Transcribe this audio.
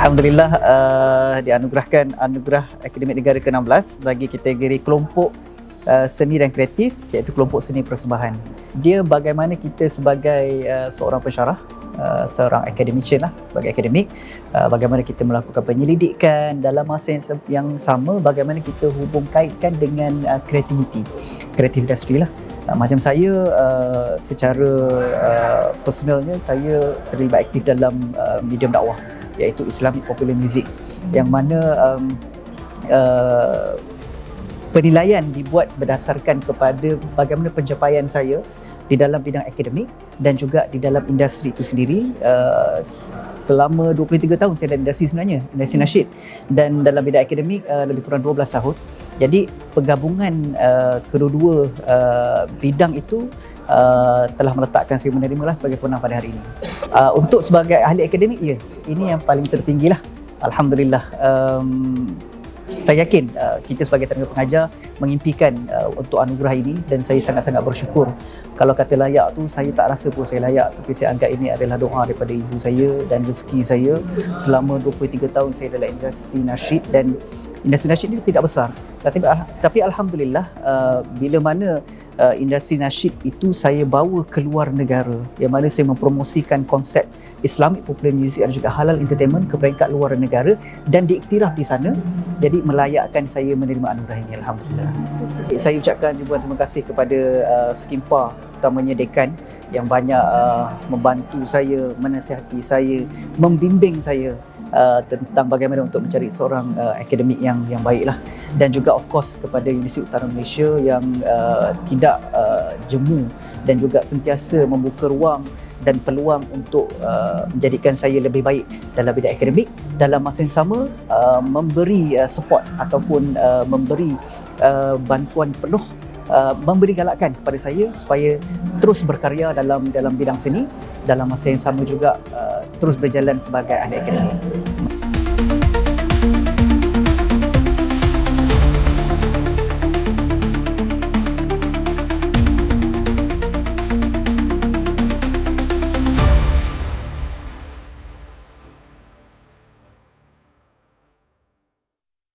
Alhamdulillah uh, dianugerahkan anugerah Akademik Negara ke-16 bagi kategori kelompok uh, seni dan kreatif iaitu kelompok seni persembahan. Dia bagaimana kita sebagai uh, seorang pensyarah Uh, seorang academician lah sebagai akademik uh, bagaimana kita melakukan penyelidikan dalam masa yang, yang sama bagaimana kita hubung kaitkan dengan uh, creativity creative industry lah uh, macam saya uh, secara uh, personalnya saya terlibat aktif dalam uh, medium dakwah iaitu Islamic Popular Music yang mana um, uh, penilaian dibuat berdasarkan kepada bagaimana pencapaian saya di dalam bidang akademik dan juga di dalam industri itu sendiri uh, selama 23 tahun saya dalam industri sebenarnya industri nasyid. Dan dalam bidang akademik uh, lebih kurang 12 tahun. Jadi penggabungan uh, kedua-dua uh, bidang itu uh, telah meletakkan saya menerima lah sebagai pemenang pada hari ini uh, untuk sebagai ahli akademik ya ini yang paling tertinggi lah Alhamdulillah um, saya yakin uh, kita sebagai tenaga pengajar mengimpikan uh, untuk anugerah ini dan saya sangat-sangat bersyukur. Kalau kata layak tu saya tak rasa pun saya layak tapi saya anggap ini adalah doa daripada ibu saya dan rezeki saya selama 23 tahun saya dalam industri nasyid dan industri nasyid ini tidak besar. Tapi tapi alhamdulillah uh, bila mana uh, industri nasyid itu saya bawa keluar negara. Yang mana saya mempromosikan konsep Islamic Popular Music dan juga Halal Entertainment ke peringkat luar negara dan diiktiraf di sana. Jadi melayakkan saya menerima anugerah ini Alhamdulillah saya ucapkan juga terima kasih kepada uh, Skimpa utamanya Dekan yang banyak uh, membantu saya, menasihati saya, membimbing saya uh, tentang bagaimana untuk mencari seorang uh, akademik yang yang baiklah. Dan juga of course kepada Universiti Utara Malaysia yang uh, tidak uh, jemu dan juga sentiasa membuka ruang dan peluang untuk uh, menjadikan saya lebih baik dalam bidang akademik dalam masa yang sama uh, memberi uh, support ataupun uh, memberi uh, bantuan penuh uh, memberi galakan kepada saya supaya terus berkarya dalam dalam bidang seni. Dalam masa yang sama juga uh, terus berjalan sebagai ahli akademik.